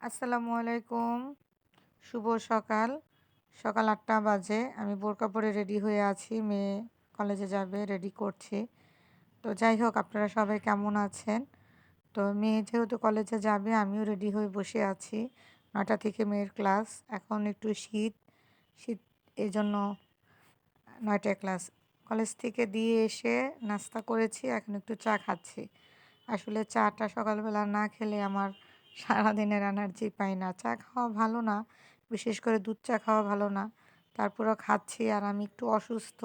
আসসালামু আলাইকুম। শুভ সকাল। সকাল আটটা বাজে। আমি বোরকা পরে রেডি হয়ে আছি। মেয়ে কলেজে যাবে, রেডি করছি। তো যাই হোক, আপনারা সবাই কেমন আছেন? তো মেয়ে যেহেতু কলেজে যাবে, আমিও রেডি হয়ে বসে আছি। নটা থেকে মেয়ের ক্লাস এখন একটু শীত। শীত এই জন্য নয়টায় ক্লাস কলেজ থেকে দিয়ে এসে নাস্তা করেছি, এখন একটু চা খাচ্ছি। আসলে চাটা সকালবেলা না খেলে আমার সারাদিনের এনার্জি পাই না। চা খাওয়া ভালো না, বিশেষ করে দুধ চা খাওয়া ভালো না। তারপরেও খাচ্ছি আর আমি একটু অসুস্থ।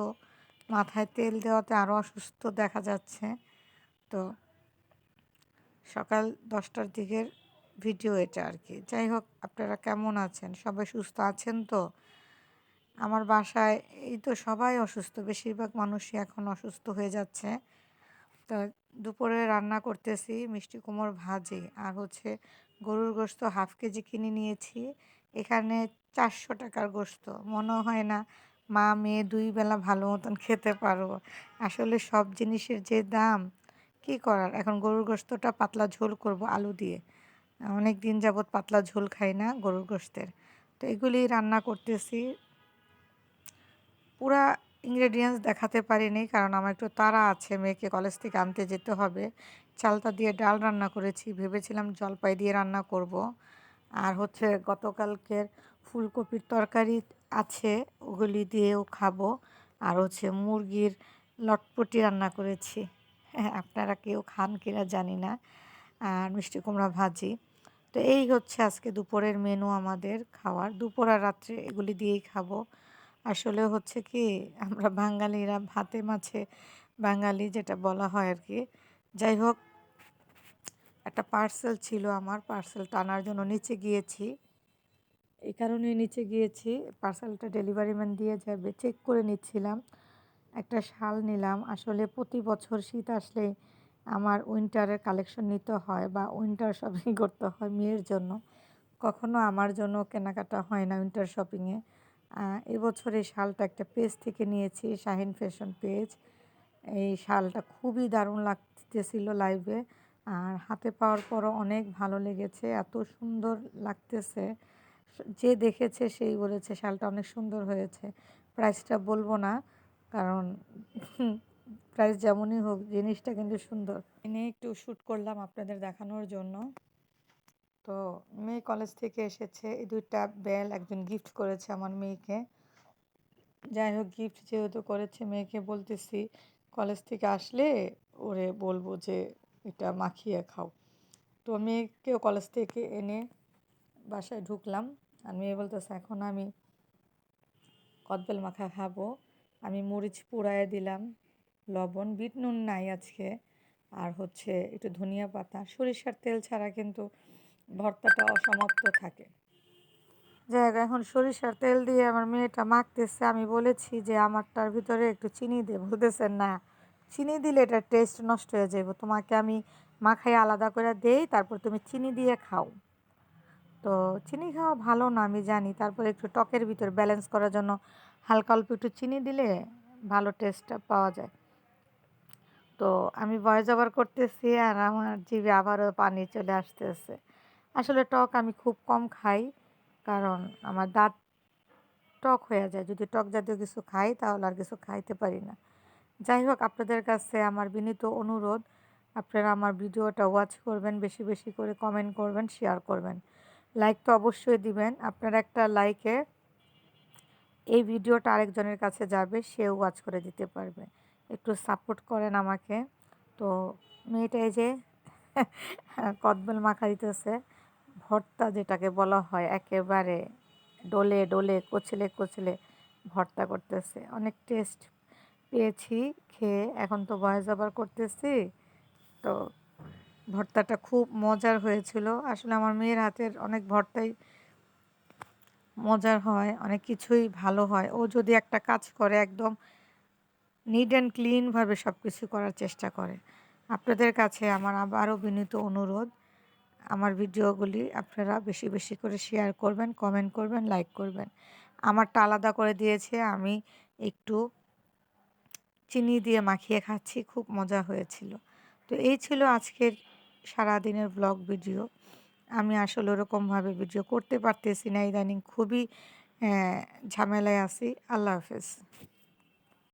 মাথায় তেল দেওয়াতে আরও অসুস্থ দেখা যাচ্ছে। তো সকাল দশটার দিকের ভিডিও এটা আর কি। যাই হোক, আপনারা কেমন আছেন? সবাই সুস্থ আছেন তো? আমার বাসায় এই তো সবাই অসুস্থ। বেশিরভাগ মানুষই এখন অসুস্থ হয়ে যাচ্ছে। তো দুপুরে রান্না করতেছি মিষ্টি কুমড় ভাজি। আর হচ্ছে গরুর গোস্ত হাফ কেজি কিনে নিয়েছি। এখানে চারশো টাকার গোস্ত মনে হয় না মা মেয়ে দুই বেলা ভালো মতন খেতে পারব। আসলে সব জিনিসের যে দাম, কি করার? এখন গরুর গোস্তটা পাতলা ঝোল করব আলু দিয়ে। অনেক দিন যাবৎ পাতলা ঝোল খাই না গরুর গোস্তের তো এগুলি রান্না করতেছি। পুরা ইনগ্রেডিয়েন্টস দেখাতে পারিনি, কারণ আমার একটু তাড়া আছে, মেয়েকে কলেজ থেকে আনতে যেতে হবে। চালতা দিয়ে ডাল রান্না করেছি, ভেবেছিলাম জলপাই দিয়ে রান্না করব। আর হচ্ছে গতকালকের ফুলকপির তরকারি আছে, ওগুলি দিয়েও খাব। আর হচ্ছে মুরগির লটপটি রান্না করেছি। হ্যাঁ আপনারা কেউ খান কিনা জানি না। আর মিষ্টি কুমড়া ভাজি। তো এই হচ্ছে আজকে দুপুরের মেনু আমাদের খাওয়ার। দুপুর আর রাত্রে এগুলি দিয়েই খাব। আসলে হচ্ছে কি, আমরা বাঙালিরা ভাতে মাছে, বাঙালি যেটা বলা হয় আর কি যাই হোক, একটা পার্সেল ছিল আমার পার্সেল টানার জন্য নিচে গিয়েছি। এই কারণে নিচে গিয়েছি। পার্সেলটা ডেলিভারি ম্যান দিয়ে যাবে চেক করে নিচ্ছিলাম। একটা শাল নিলাম। আসলে প্রতি বছর শীত আসলে আমার উইন্টারের কালেকশন নিতে হয় বা উইন্টার শপিং করতে হয় মেয়ের জন্য। কখনো আমার জন্য কেনাকাটা হয় না উইন্টার শপিংয়ে এবছর এই শালটা একটা পেজ থেকে নিয়েছি, শাহিন ফ্যাশন পেজ। এই শালটা খুবই দারুণ লাগতেছিল লাইভে। আর হাতে পাওয়ার পরও অনেক ভালো লেগেছে, এত সুন্দর লাগতেছে। যে দেখেছে সেই বলেছে শালটা অনেক সুন্দর হয়েছে। প্রাইসটা বলব না, কারণ প্রাইস যেমনই হোক, জিনিসটা কিন্তু সুন্দর। এনে একটু শ্যুট করলাম আপনাদের দেখানোর জন্য। তো মেয়ে কলেজ থেকে এসেছে। এই দুইটা বেল একজন গিফট করেছে আমার মেয়েকে। যাই হোক গিফট যেহেতু করেছে মেয়েকে বলতেছি কলেজ থেকে আসলে ওরে বলব যে এটা মাখিয়ে খাও। তো মেয়েকেও কলেজ থেকে এনে বাসায় ঢুকলাম। আর মেয়ে বলতেছে, এখন আমি কদবেল মাখা খাব। আমি মরিচ পোড়ায় দিলাম, লবণ, বিট নুন নাই আজকে। আর হচ্ছে একটু ধনিয়া পাতা, সরিষার তেল ছাড়া কিন্তু ভর্তাটা অসমাপ্ত থাকে। যাই এখন সরিষার তেল দিয়ে আমার মেয়েটা মাখতেছে। আমি বলেছি যে, আমারটার ভিতরে একটু চিনি দে। বলতেছে না, চিনি দিলে এটা টেস্ট নষ্ট হয়ে যাব তোমাকে আমি মাখাই আলাদা করে দেই, তারপর তুমি চিনি দিয়ে খাও। তো চিনি খাওয়া ভালো না, আমি জানি। তারপর একটু টকের ভিতর ব্যালেন্স করার জন্য হালকা অল্প একটু চিনি দিলে ভালো টেস্টটা পাওয়া যায়। তো আমি ভয়েস ওভার করতেছি আর আমার জিভে আবারও পানি চলে আসতেছে। আসলে টক আমি খুব কম খাই, কারণ আমার দাঁত টক হয়ে যায়। যদি টক জাতীয় কিছু খাই, তাহলে আর কিছু খাইতে পারি না। যাই হোক, আপনাদের কাছে আমার বিনীত অনুরোধ, আপনারা আমার ভিডিওটা ওয়াচ করবেন, বেশি বেশি করে কমেন্ট করবেন শেয়ার করবেন। লাইক তো অবশ্যই দিবেন। আপনার একটা লাইকে এই ভিডিওটা আরেকজনের কাছে যাবে, সেও ওয়াচ করে দিতে পারবে। একটু সাপোর্ট করেন আমাকে। তো মেয়েটা এই যে কদবেল মাখা দিতেছে। ভর্তা যেটাকে বলা হয়, একেবারে ডোলে ডোলে কচলে কচলে ভর্তা করতেছে। অনেক টেস্ট পেয়েছি, খেয়ে এখন তো ভয়েস ওভার করতেছি। তো ভর্তাটা খুব মজার হয়েছিল। আসলে আমার মেয়ের হাতের অনেক ভর্তাই মজার হয়, অনেক কিছুই ভালো হয়। ও যদি একটা কাজ করে একদম নিট অ্যান্ড ক্লিনভাবে সব কিছু করার চেষ্টা করে। আপনাদের কাছে আমার আবারও বিনীত অনুরোধ আমার ভিডিওগুলি আপনারা বেশি বেশি করে শেয়ার করবেন কমেন্ট করবেন লাইক করবেন আমারটা আলাদা করে দিয়েছে, আমি একটু চিনি দিয়ে মাখিয়ে খাচ্ছি, খুব মজা হয়েছিল তো এই ছিল আজকের সারাদিনের ব্লগ ভিডিও আমি আসলে ওরকমভাবে ভিডিও করতে পারতেছি না, ইদানিং খুবই ঝামেলায় আছি। আল্লাহ হাফেজ।